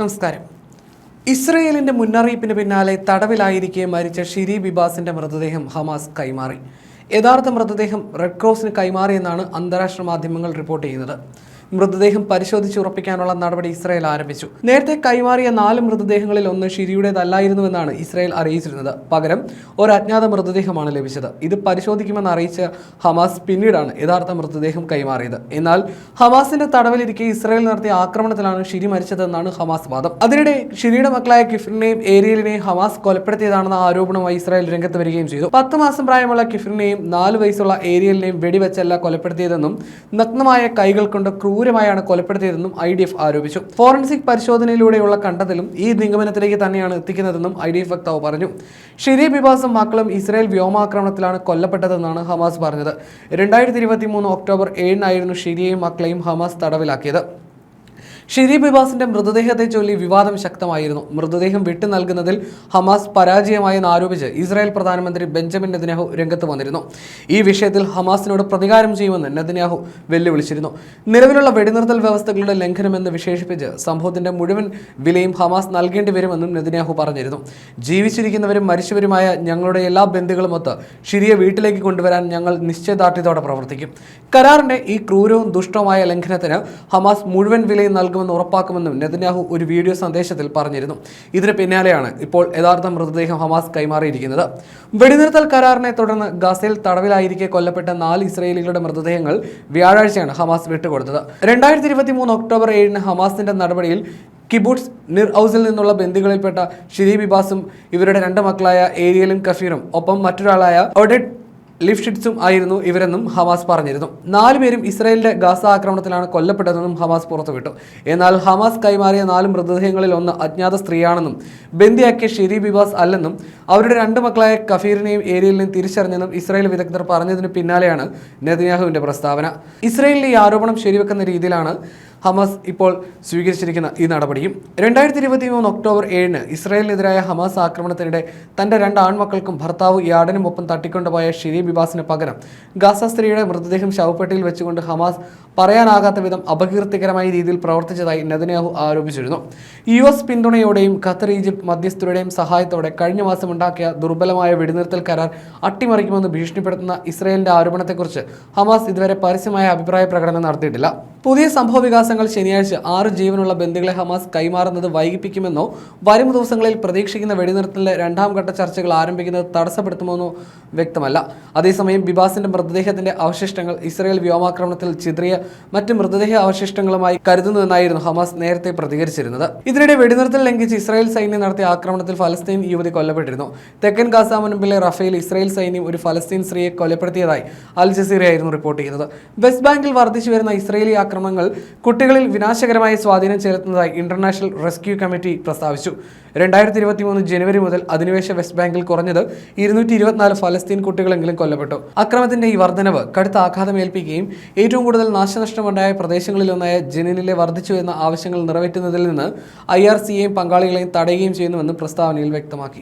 നമസ്കാരം. ഇസ്രയേലിന്റെ മുന്നറിയിപ്പിന് പിന്നാലെ തടവിലായിരിക്കെ മരിച്ച ഷിരി ബിബാസിന്റെ മൃതദേഹം ഹമാസ് കൈമാറി. യഥാർത്ഥ മൃതദേഹം റെഡ് ക്രോസിന് കൈമാറിയെന്നാണ് അന്താരാഷ്ട്ര മാധ്യമങ്ങൾ റിപ്പോർട്ട് ചെയ്യുന്നത്. മൃതദേഹം പരിശോധിച്ചുറപ്പിക്കാനുള്ള നടപടി ഇസ്രായേൽ ആരംഭിച്ചു. നേരത്തെ കൈമാറിയ നാല് മൃതദേഹങ്ങളിൽ ഒന്ന് ഷിരിയുടേതല്ലായിരുന്നുവെന്നാണ് ഇസ്രായേൽ അറിയിച്ചിരുന്നത്. പകരം ഒരു അജ്ഞാത മൃതദേഹമാണ് ലഭിച്ചത്. ഇത് പരിശോധിക്കുമെന്ന് അറിയിച്ച ഹമാസ് പിന്നീടാണ് യഥാർത്ഥ മൃതദേഹം കൈമാറിയത്. എന്നാൽ ഹമാസിന്റെ തടവിലിരിക്കെ ഇസ്രായേൽ നടത്തിയ ആക്രമണത്തിലാണ് ഷിരി മരിച്ചതെന്നാണ് ഹമാസ് വാദം. അതിനിടെ ഷിരിയുടെ മക്കളായ കിഫിറിനെയും ഏരിയലിനെയും ഹമാസ് കൊലപ്പെടുത്തിയതാണെന്ന ആരോപണമായി ഇസ്രായേൽ രംഗത്ത് വരികയും ചെയ്തു. പത്ത് മാസം പ്രായമുള്ള കിഫിറിനെയും നാല് വയസ്സുള്ള ഏരിയലിനെയും വെടിവെച്ചല്ല കൊലപ്പെടുത്തിയതെന്നും നഗ്നമായ കൈകൾ കൊണ്ട് ക്രൂരമായാണ് കൊലപ്പെടുത്തിയതെന്നും ഐ ഡി എഫ് ആരോപിച്ചു. ഫോറൻസിക് പരിശോധനയിലൂടെയുള്ള കണ്ടെത്തലും ഈ നിഗമനത്തിലേക്ക് തന്നെയാണ് എത്തിക്കുന്നതെന്നും ഐ ഡി എഫ് വക്താവ് പറഞ്ഞു. ഷിരീബ് ബിബാസും മക്കളും ഇസ്രായേൽ വ്യോമാക്രമണത്തിലാണ് കൊല്ലപ്പെട്ടതെന്നാണ് ഹമാസ് പറഞ്ഞത്. രണ്ടായിരത്തി ഇരുപത്തി മൂന്ന് ഒക്ടോബർ ഏഴിനായിരുന്നു ഷിരിയെയും മക്കളെയും ഹമാസ് തടവിലാക്കിയത്. ഷിരി ബിബാസിന്റെ മൃതദേഹത്തെ ചൊല്ലി വിവാദം ശക്തമായിരുന്നു. മൃതദേഹം വിട്ടു നൽകുന്നതിൽ ഹമാസ് പരാജയമായെന്ന് ആരോപിച്ച് ഇസ്രായേൽ പ്രധാനമന്ത്രി ബെഞ്ചമിൻ നെതന്യാഹു രംഗത്ത് വന്നിരുന്നു. ഈ വിഷയത്തിൽ ഹമാസിനോട് പ്രതികാരം ചെയ്യുമെന്ന് നെതന്യാഹു വെല്ലുവിളിച്ചിരുന്നു. നിലവിലുള്ള വെടിനിർത്തൽ വ്യവസ്ഥകളുടെ ലംഘനമെന്ന് വിശേഷിപ്പിച്ച് സംഭവത്തിന്റെ മുഴുവൻ വിലയും ഹമാസ് നൽകേണ്ടി വരുമെന്നും നെതന്യാഹു പറഞ്ഞിരുന്നു. ജീവിച്ചിരിക്കുന്നവരും മരിച്ചവരുമായ ഞങ്ങളുടെ എല്ലാ ബന്ധുക്കളുമൊത്ത് ഷിരിയെ വീട്ടിലേക്ക് കൊണ്ടുവരാൻ ഞങ്ങൾ നിശ്ചയദാർഢ്യത്തോടെ പ്രവർത്തിക്കും. കരാറിന്റെ ഈ ക്രൂരവും ദുഷ്ടവുമായ ലംഘനത്തിന് ഹമാസ് മുഴുവൻ വിലയും നൽകുമെന്ന് ഉറപ്പാക്കുമെന്നും നെതന്യാഹു ഒരു വീഡിയോ സന്ദേശത്തിൽ പറഞ്ഞിരുന്നു. ഇതിന് പിന്നാലെയാണ് ഇപ്പോൾ യഥാർത്ഥ മൃതദേഹം ഹമാസ് കൈമാറിയിരിക്കുന്നത്. വെടിനിർത്തൽ കരാറിനെ തുടർന്ന് ഗസയിൽ തടവിലായിരിക്കെ കൊല്ലപ്പെട്ട നാല് ഇസ്രയേലികളുടെ മൃതദേഹങ്ങൾ വ്യാഴാഴ്ചയാണ് ഹമാസ് വിട്ടുകൊടുത്തത്. രണ്ടായിരത്തി ഇരുപത്തി മൂന്ന് ഒക്ടോബർ ഏഴിന് ഹമാസിന്റെ നടപടിയിൽ കിബൂട്സ് നിർ ഹൗസിൽ നിന്നുള്ള ബന്ധുക്കളിൽപ്പെട്ട ഷിരീബിബാസും ഇവരുടെ രണ്ട് മക്കളായ ഏരിയലും കഫീറും ഒപ്പം മറ്റൊരാളായ ഒഡെഡ് ലിഫ്ഷിറ്റ്സും ആയിരുന്നു ഇവരെന്നും ഹമാസ് പറഞ്ഞിരുന്നു. നാലുപേരും ഇസ്രായേലിന്റെ ഗാസ ആക്രമണത്തിലാണ് കൊല്ലപ്പെട്ടതെന്നും ഹമാസ് പുറത്തുവിട്ടു. എന്നാൽ ഹമാസ് കൈമാറിയ നാല് മൃതദേഹങ്ങളിൽ ഒന്ന് അജ്ഞാത സ്ത്രീയാണെന്നും ബന്ദിയാക്കിയ ഷെരി ബിബാസ് അല്ലെന്നും അവരുടെ രണ്ട് മക്കളായ കഫീറിനെയും ഏരിയലിനെയും തിരിച്ചറിഞ്ഞെന്നും ഇസ്രായേൽ വിദഗ്ധർ പറഞ്ഞതിന് പിന്നാലെയാണ് നെതന്യാഹുവിന്റെ പ്രസ്താവന. ഇസ്രായേലിന്റെ ഈ ആരോപണം ശരിവെക്കുന്ന രീതിയിലാണ് ഹമാസ് ഇപ്പോൾ സ്വീകരിച്ചിരിക്കുന്ന ഈ നടപടിയും രണ്ടായിരത്തി ഇരുപത്തി മൂന്ന് ഒക്ടോബർ ഏഴിന് ഇസ്രായേലിനെതിരായ ഹമാസ് ആക്രമണത്തിനിടെ തന്റെ രണ്ട് ആൺമക്കൾക്കും ഭർത്താവ് യാഡനും ഒപ്പം തട്ടിക്കൊണ്ടുപോയ ഷിരി ബിബാസിന് പകരം ഗാസ സ്ത്രീയുടെ മൃതദേഹം ശവപ്പെട്ടിയിൽ വെച്ചുകൊണ്ട് ഹമാസ് പറയാനാകാത്ത വിധം അപകീർത്തികരമായ രീതിയിൽ പ്രവർത്തിച്ചതായി നെതന്യാഹു ആരോപിച്ചിരുന്നു. യു എസ് പിന്തുണയോടെയും ഖത്തർ ഈജിപ്ത് മധ്യസ്ഥരുടെയും സഹായത്തോടെ കഴിഞ്ഞ മാസം ഉണ്ടാക്കിയ ദുർബലമായ വെടിനിർത്തൽ കരാർ അട്ടിമറിക്കുമെന്ന് ഭീഷണിപ്പെടുത്തുന്ന ഇസ്രായേലിന്റെ ആരോപണത്തെക്കുറിച്ച് ഹമാസ് ഇതുവരെ പരസ്യമായ അഭിപ്രായ പ്രകടനം നടത്തിയിട്ടില്ല. പുതിയ സംഭവ വികാസങ്ങൾ ശനിയാഴ്ച ആറ് ജീവനുള്ള ബന്ധുക്കളെ ഹമാസ് കൈമാറുന്നത് വൈകിപ്പിക്കുമെന്നോ വരും ദിവസങ്ങളിൽ പ്രതീക്ഷിക്കുന്ന വെടിനിർത്തലിലെ രണ്ടാം ഘട്ട ചർച്ചകൾ ആരംഭിക്കുന്നത് തടസ്സപ്പെടുത്തുമെന്നോ വ്യക്തമല്ല. അതേസമയം ബിബാസിന്റെ മൃതദേഹത്തിന്റെ അവശിഷ്ടങ്ങൾ ഇസ്രയേൽ വ്യോമാക്രമണത്തിൽ ചിതറിയ മറ്റ് മൃതദേഹ അവശിഷ്ടങ്ങളുമായി കരുതുന്നുവെന്നായിരുന്നു ഹമാസ് നേരത്തെ പ്രതികരിച്ചിരുന്നത്. ഇതിനിടെ വെടിനിർത്തൽ ലംഘിച്ച് ഇസ്രായേൽ സൈന്യം നടത്തിയ ആക്രമണത്തിൽ ഫലസ്തീൻ യുവതി കൊല്ലപ്പെട്ടിരുന്നു. തെക്കൻ ഗാസ മുൻപിലെ റഫേൽ ഇസ്രായേൽ സൈന്യം ഒരു ഫലസ്തീൻ സ്ത്രീയെ കൊലപ്പെടുത്തിയതായി അൽ ജസീറയായിരുന്നു റിപ്പോർട്ട് ചെയ്യുന്നത്. വെസ്റ്റ് ബാങ്കിൽ വർദ്ധിച്ചു വരുന്ന ഇസ്രായേലി ആക്രമണങ്ങൾ കുട്ടികളിൽ വിനാശകരമായ സ്വാധീനം ചെലുത്തുന്നതായി ഇന്റർനാഷണൽ റെസ്ക്യൂ കമ്മിറ്റി പ്രസ്താവിച്ചു. രണ്ടായിരത്തി ഇരുപത്തി മൂന്ന് ജനുവരി മുതൽ അധിനിവേശ വെസ്റ്റ് ബാങ്കിൽ കുറഞ്ഞത് ഇരുന്നൂറ്റി ഇരുപത്തിനാല് ഫലസ്തീൻ കുട്ടികളെങ്കിലും കൊല്ലപ്പെട്ടു. അക്രമത്തിന്റെ ഈ വർധനവ് കടുത്ത ആഘാതമേൽപ്പിക്കുകയും ഏറ്റവും കൂടുതൽ നാശനഷ്ടമുണ്ടായ പ്രദേശങ്ങളിലൊന്നായ ജനീനിലെ വർദ്ധിച്ചു എന്ന ആവശ്യങ്ങൾ നിറവേറ്റുന്നതിൽ നിന്ന് ഐ ആർ സിയെയും പങ്കാളികളെയും തടയുകയും ചെയ്യുന്നുവെന്ന് പ്രസ്താവനയിൽ വ്യക്തമാക്കി.